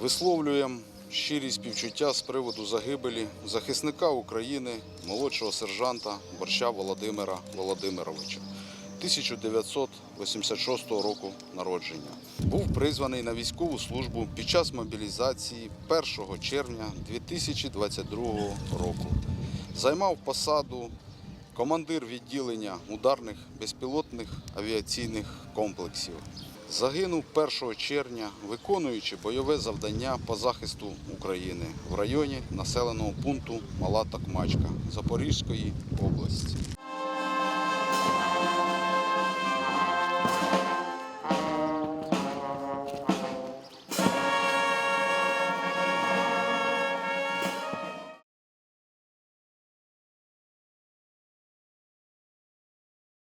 Висловлюємо щирі співчуття з приводу загибелі захисника України, молодшого сержанта борща Володимира Володимировича. 1986 року народження. Був призваний на військову службу під час мобілізації 1 червня 2022 року. Займав посаду командир відділення ударних безпілотних авіаційних комплексів. Загинув 1 червня, виконуючи бойове завдання по захисту України в районі населеного пункту Мала Токмачка Запорізької області.